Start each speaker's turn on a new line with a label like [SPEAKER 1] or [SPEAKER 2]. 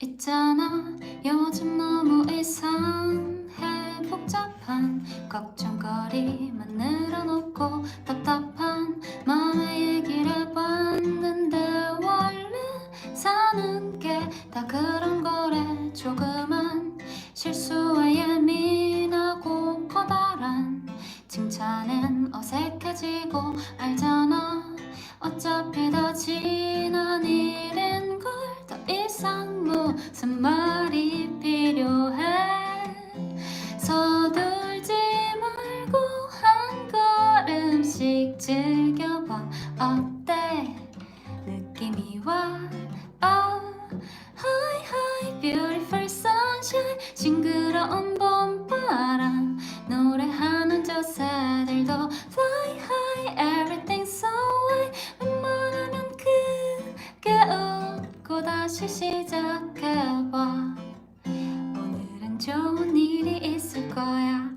[SPEAKER 1] 있잖아. 요즘 너무 이상해. 복잡한 걱정거리만 늘어놓고 답답한 마음의 얘기를 해봤는데 원래 사는 게 다 그런 거래. 조그만 실수에 예민하고 커다란 칭찬엔 어색해지고 알잖아. 어차피 다 지난 걸 더 이상 무슨 말이 필요해? 서둘지 말고 한 걸음씩 즐겨봐. 어때? 느낌이 와 다시 시작해봐. 오늘은 좋은 일이 있을 거야